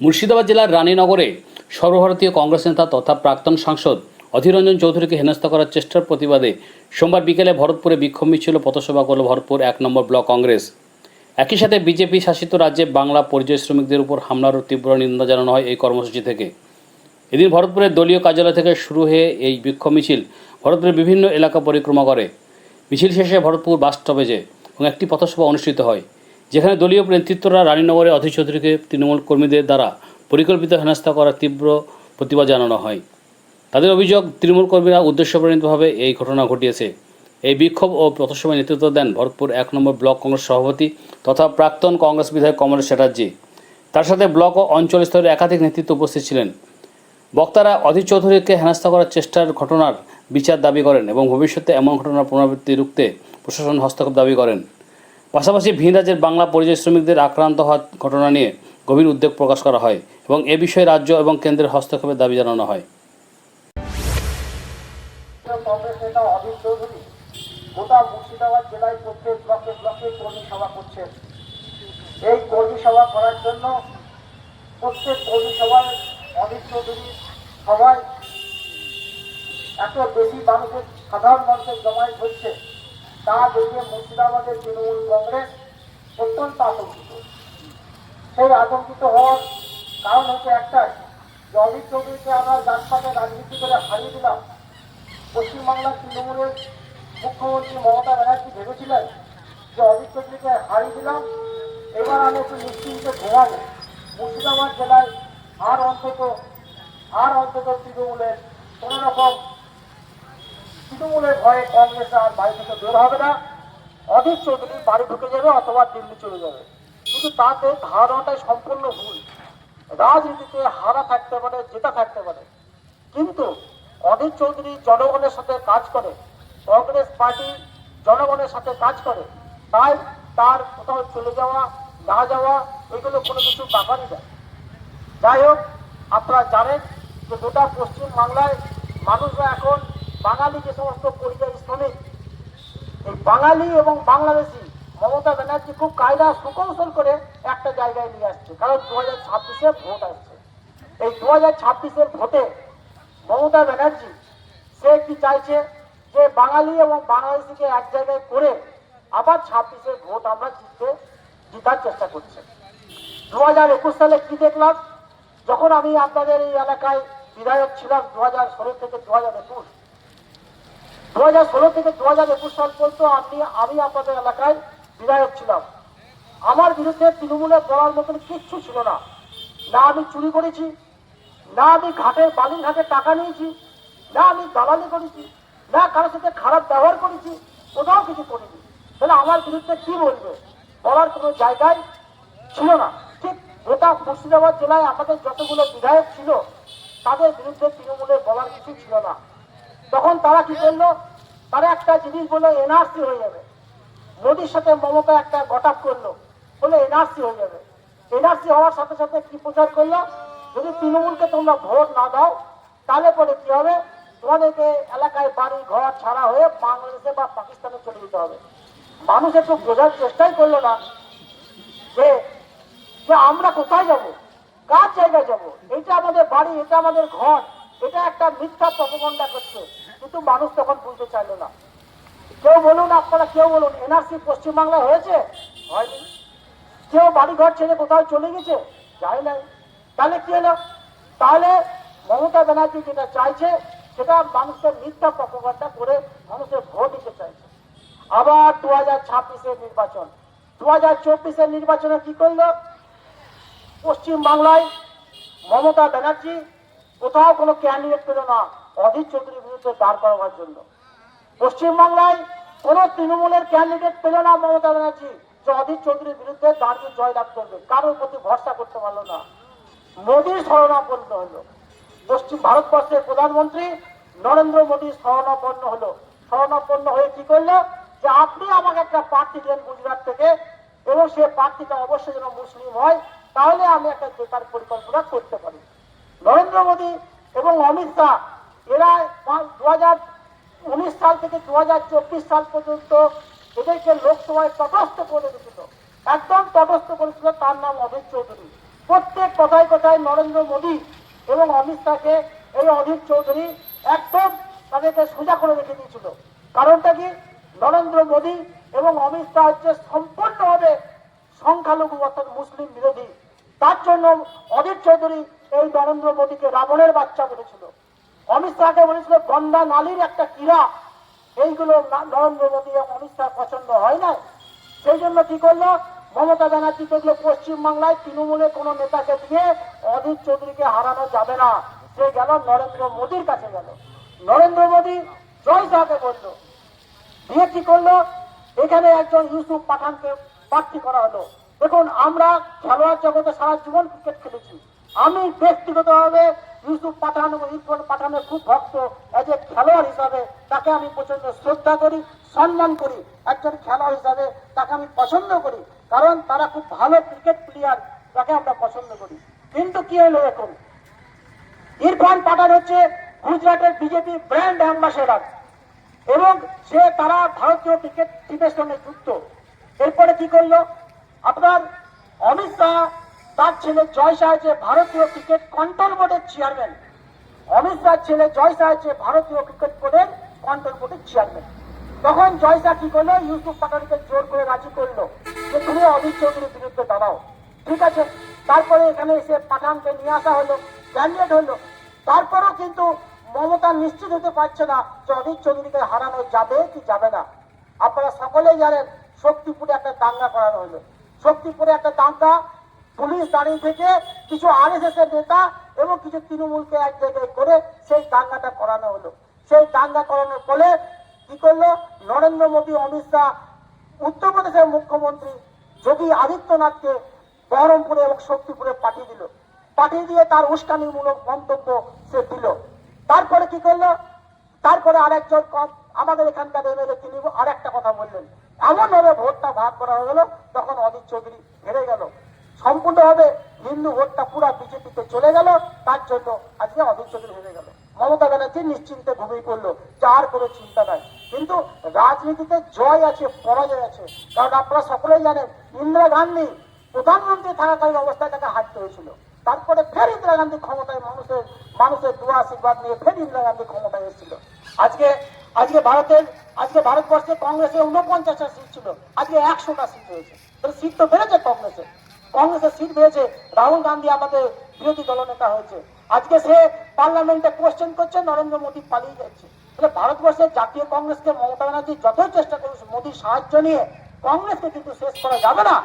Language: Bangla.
মুর্শিদাবাদ জেলার রানীনগরে সর্বভারতীয় কংগ্রেস নেতা তথা প্রাক্তন সাংসদ অধীর রঞ্জন চৌধুরীকে হেনস্থা করার চেষ্টার প্রতিবাদে সোমবার বিকেলে ভরতপুরে বিক্ষোভ মিছিল পথসভা করল ভরতপুর এক নম্বর ব্লক কংগ্রেস। একই সাথে বিজেপি শাসিত রাজ্যে বাংলা পরিযায়ী শ্রমিকদের উপর হামলারও তীব্র নিন্দা জানানো হয় এই কর্মসূচি থেকে। এদিন ভরতপুরের দলীয় কার্যালয় থেকে শুরু হয়ে এই বিক্ষোভ মিছিল ভরতপুরের বিভিন্ন এলাকা পরিক্রমা করে। মিছিল শেষে ভরতপুর বাস স্টপেজে এবং একটি পথসভা অনুষ্ঠিত হয়। যেখানে দলীয় নেতৃত্বরা রানীনগরে অধীর চৌধুরীকে তৃণমূল কর্মীদের দ্বারা পরিকল্পিত হেনস্থা করার তীব্র প্রতিবাদ জানানো হয়। তাদের অভিযোগ, তৃণমূল কর্মীরা উদ্দেশ্যপ্রণীতভাবে এই ঘটনা ঘটিয়েছে। এই বিক্ষোভ ও পথসভায় নেতৃত্ব দেন ভরতপুর এক নম্বর ব্লক কংগ্রেস সভাপতি তথা প্রাক্তন কংগ্রেস বিধায়ক কমলেশ চ্যাটার্জি। তার সাথে ব্লক ও অঞ্চল স্তরের একাধিক নেতৃত্ব উপস্থিত ছিলেন। বক্তারা অধীর চৌধুরীকে হেনস্থা করার চেষ্টার ঘটনার বিচার দাবি করেন এবং ভবিষ্যতে এমন ঘটনার পুনরাবৃত্তি রুখতে প্রশাসন হস্তক্ষেপ দাবি করেন। পাশাপাশি ভিন রাজ্যের বাংলা পরিযায়ী শ্রমিকদের আক্রান্ত হওয়ার ঘটনা নিয়ে গভীর উদ্বেগ প্রকাশ করা হয় এবং এ বিষয়ে রাজ্য এবং কেন্দ্রের হস্তক্ষেপের দাবি জানানো হয়। গোটা মুর্শিদাবাদ জেলায় প্রত্যেক ব্লকে কর্মী সভা করছেন। এই কর্মী সভা করার জন্য প্রত্যেক কর্মী সভায় অধীর চৌধুরী সবাই এত বেশি মানুষের, সাধারণ মানুষের জমায়েত হচ্ছে। তা দেখে মুর্শিদাবাদের তৃণমূল কংগ্রেস অত্যন্ত আতঙ্কিত। সেই আতঙ্কিত হওয়ার কারণ হচ্ছে একটাই, যে অমিত চৌধুরীকে আমরা জাতপাতে রাজনীতি করে হারিয়ে দিলাম। পশ্চিমবাংলার তৃণমূলের মুখ্যমন্ত্রী মমতা ব্যানার্জি ভেবেছিলেন যে অমিত চৌধুরীকে হারিয়ে দিলাম, এবার আমি একটু নিশ্চিন্তে ঘুমাবো। মুর্শিদাবাদ জেলায় আর অন্তত আর অন্তত তৃণমূলের কোনো রকম তৃণমূলের ভয়ে কংগ্রেস আর বাড়ি থেকে বের হবে না। অধীর চৌধুরী বাড়ি ঢুকে যাবে অথবা দিল্লি চলে যাবে। কিন্তু তাতে ধারণাটাই সম্পূর্ণ ভুল। রাজনীতিতে হারা থাকতে পারে, জেতা থাকতে পারে। কিন্তু অধীর চৌধুরী জনগণের সাথে কাজ করে, কংগ্রেস পার্টি জনগণের সাথে কাজ করে, তাই তার কোথাও চলে যাওয়া, না যাওয়া, এগুলো কোনো কিছু ব্যাপারই না। যাই হোক, আপনারা জানেন যে গোটা পশ্চিম বাংলায় মানুষরা এখন বাঙালি যে সমস্ত পরিযায়ী শ্রমিক, এই বাঙালি এবং বাংলাদেশি মমতা ব্যানার্জি খুব কায়দা সুকৌশল করে একটা জায়গায় নিয়ে আসছে। কারণ দু হাজার ছাব্বিশে ভোট আসছে। এই দু হাজার ছাব্বিশের ভোটে মমতা ব্যানার্জি, সে কি চাইছে? যে বাঙালি এবং বাংলাদেশিকে এক জায়গায় করে আবার ছাব্বিশের ভোট আমরা জিততে, জিতার চেষ্টা করছে। দু হাজার একুশ সালে কি দেখলাম? যখন আমি আপনাদের এই এলাকায় বিধায়ক ছিলাম দু হাজার ষোলো থেকে দু হাজার একুশ দু হাজার ষোলো থেকে দু হাজার একুশ সাল পর্যন্ত আপনি, আমি আপনাদের এলাকায় বিধায়ক ছিলাম। আমার বিরুদ্ধে তৃণমূলের বলার মতন কিচ্ছু ছিল না। না আমি চুরি করেছি, না আমি ঘাটের বালির ঘাটে টাকা নিয়েছি, না আমি দালালি করেছি, না কারোর সাথে খারাপ ব্যবহার করেছি, কোথাও কিছু করিনি। তাহলে আমার বিরুদ্ধে কি বলবে? বলার কোনো জায়গায় ছিল না। ঠিক গোটা মুর্শিদাবাদ জেলায় আমাদের যতগুলো বিধায়ক ছিল, তাদের বিরুদ্ধে তৃণমূলের বলার কিছু ছিল না। তখন তারা কি করল? তারা একটা জিনিস বলল এনআরসি হয়ে যাবে। মোদির সাথে মমতা একটা গটাপ করল বলে এনআরসি হয়ে যাবে। এনআরসি হওয়ার সাথে সাথে কি প্রচার করল? যদি তৃণমূলকে তোমরা ভোট না দাও, তাহলে পরে কি হবে? তোমাদেরকে এলাকায় বাড়ি, ঘর ছাড়া হয়ে বাংলাদেশে বা পাকিস্তানে চলে যেতে হবে। মানুষ একটু বোঝার চেষ্টাই করল না যে আমরা কোথায় যাব? কার জায়গায় যাব? এটা আমাদের বাড়ি, এটা আমাদের ঘর। এটা একটা মিথ্যা প্রপগন্ডা করছে। কিন্তু মানুষ তখন বুঝতে চাইলো না। কেউ বলুন আপনারা, কেউ বলুন, এনআরসি পশ্চিমবাংলায় হয়েছে? হয়নি। কেউ বাড়ি ঘর ছেড়ে কোথাও চলে গেছে? যায় নাই। তাহলে কি হলো? তাহলে মমতা ব্যানার্জি যেটা চাইছে, সেটা মানুষের মিথ্যা প্রপগন্ডা করে মানুষের ভোট দিতে চাইছে। আবার দু হাজার ছাব্বিশের নির্বাচন। দু হাজার চব্বিশের নির্বাচনে কি করল? পশ্চিম বাংলায় মমতা ব্যানার্জি কোথাও কোনো ক্যান্ডিডেট পেল না, অধীর চৌধুরীর বিরুদ্ধে দাঁড় করাবার জন্য। পশ্চিমবাংলায় কোনো তৃণমূলের ক্যান্ডিডেট পেল না মমতা ব্যানার্জি, যে অধীর চৌধুরীর বিরুদ্ধে দাঁড়িয়ে জয়লাভ করবে। কারোর প্রতি ভরসা করতে পারল না। মোদীর শরণাপন্ন হলো। পশ্চিম ভারতবর্ষের প্রধানমন্ত্রী নরেন্দ্র মোদী শরণাপন্ন হলো। শরণাপন্ন হয়ে কি করল? যে আপনি আমাকে একটা প্রার্থী দেন গুজরাট থেকে, এবং সে প্রার্থীটা অবশ্যই যেন মুসলিম হয়, তাহলে আমি একটা জেতার পরিকল্পনা করতে পারি। নরেন্দ্র মোদী এবং অমিত শাহ, এরা দু হাজার উনিশ সাল থেকে দু হাজার চব্বিশ সাল পর্যন্ত এদেরকে লোকসভায় তটস্থ করে দিয়েছিল একদম তটস্থ করেছিল, তার নাম অমিত চৌধুরী। প্রত্যেক কথায় কথায় নরেন্দ্র মোদী এবং অমিত শাহকে এই অধীর চৌধুরী একদম তাদেরকে সোজা করে রেখে দিয়েছিল। কারণটা কি? নরেন্দ্র মোদী এবং অমিত শাহ হচ্ছে সম্পূর্ণভাবে সংখ্যালঘু অর্থাৎ মুসলিম বিরোধী। তার জন্য অধীর চৌধুরী এই নরেন্দ্র মোদীকে রাবণের বাচ্চা বলেছিল। অমিত শাহকে বলেছিল, গঙ্গা নালীর একটা ক্রীড়া এইগুলো নরেন্দ্র মোদী এবং অমিত শাহ পছন্দ হয় না সেই জন্য কি করল? মমতা ব্যানার্জি দেখল, পশ্চিমবাংলায় তৃণমূলের কোন নেতাকে দিয়ে অধীর চৌধুরীকে হারানো যাবে না। সে গেল নরেন্দ্র মোদীর কাছে গেল। নরেন্দ্র মোদী জয় শাহকে বলল, দিয়ে কি করল? এখানে একজন ইউসুফ পাঠানকে প্রার্থী করা হলো। দেখুন, আমরা খেলোয়াড় জগতে সারা জীবন ক্রিকেট খেলেছি। আমি ব্যক্তিগতভাবে ইউসুফ পাঠান এবং ইরফান পাঠানের খুব ভক্ত। এজ এ খেলোয়াড় হিসাবে তাকে আমি প্রচণ্ড শ্রদ্ধা করি, সম্মান করি। একজন খেলোয়াড় হিসাবে তাকে আমি পছন্দ করি। কারণ তারা খুব ভালো ক্রিকেট প্লেয়ার তাকে আমরা পছন্দ করি। কিন্তু কি হলো এখন ইরফান পাঠান হচ্ছে গুজরাটের বিজেপি ব্র্যান্ড অ্যাম্বাসেডার এবং সে তারা ভারতীয় ক্রিকেট টিমের সঙ্গে যুক্ত। এরপরে কি করল? আপনার অমিত শাহ তার ছেলে জয় শাহ ভারতীয় ক্রিকেট কন্ট্রোল বোর্ডের চেয়ারম্যান অমিত শাহ ছেলে জয় শাহ ভারতীয় ক্রিকেট বোর্ডের কন্ট্রোল বোর্ডের চেয়ারম্যান তখন জয় শাহ কি করল? ইউসুফ পাঠানকে জোর করে রাজি করল। যে তুমি অমিত চৌধুরীর বিরুদ্ধে দাঁড়াও। ঠিক আছে, তারপরে এখানে এসে পাঠানকে নিয়ে আসা হলো ক্যান্ডিডেট হলো। তারপরেও কিন্তু মমতা নিশ্চিত হতে পারছে না যে অধীর চৌধুরীকে হারানো যাবে কি যাবে না। আপনারা সকলেই জানেন শক্তিপুরে একটা দাঙ্গা করানো হলো। শক্তিপুরে একটা দাঙ্গা, পুলিশ দাঁড়িয়ে থেকে কিছু আরএসএস এর নেতা এবং কিছু তৃণমূলকে এক জায়গায় করে সেই দাঙ্গাটা করানো হলো। সেই দাঙ্গা করানোর ফলে কি করল? নরেন্দ্র মোদী, অমিত শাহ উত্তরপ্রদেশের মুখ্যমন্ত্রী যোগী আদিত্যনাথকে বহরমপুরে এবং শক্তিপুরে পাঠিয়ে দিল। পাঠিয়ে দিয়ে তার উস্কানিমূলক মন্তব্য সে দিল। তারপরে কি করল? তারপরে আরেকজন আমাদের এখানকার এমএলএ তিনি আর একটা কথা বললেন। এমন ভাবে ভোটটা ভাগ করা হয়ে গেল, তখন অধীর চৌধুরী হেরে গেল। সম্পূর্ণভাবে হিন্দু ভোটটা পুরা বিজেপিতে চলে গেল, তার জন্য আজকে অধীর চৌধুরী হেরে গেল। মমতা ব্যানার্জি নিশ্চিন্তে ঘুমিয়ে পড়ল যার কোনো চিন্তা নাই। কিন্তু রাজনীতিতে জয় আছে, পরাজয় আছে, কারণ আপনারা সকলেই জানেন, ইন্দিরা গান্ধী প্রধানমন্ত্রী থাকাকালীন অবস্থায় তাকে হারতে হয়েছিল। তারপরে ফের ইন্দিরা গান্ধী ক্ষমতায় মানুষের মানুষের দোয়া আশীর্বাদ নিয়ে ফের ইন্দিরা গান্ধী ক্ষমতায় এসেছিল। আজকে আজকে ভারতের, আজকে ভারতবর্ষে কংগ্রেসে উনপঞ্চাশটা সিট ছিল, আজকে একশোটা সিট হয়েছে তাহলে সিট তো বেড়েছে কংগ্রেসে। কংগ্রেসের সিট পেয়েছে রাহুল গান্ধী আমাদের বিরোধী দলনেতা হয়েছে। আজকে সে পার্লামেন্টে কোশ্চেন করছে, নরেন্দ্র মোদী পালিয়ে যাচ্ছে। তাহলে ভারতবর্ষের জাতীয় কংগ্রেসকে মমতা ব্যানার্জি যতই চেষ্টা করুক মোদীর সাহায্য নিয়ে। কংগ্রেসকে কিন্তু শেষ করা যাবে না।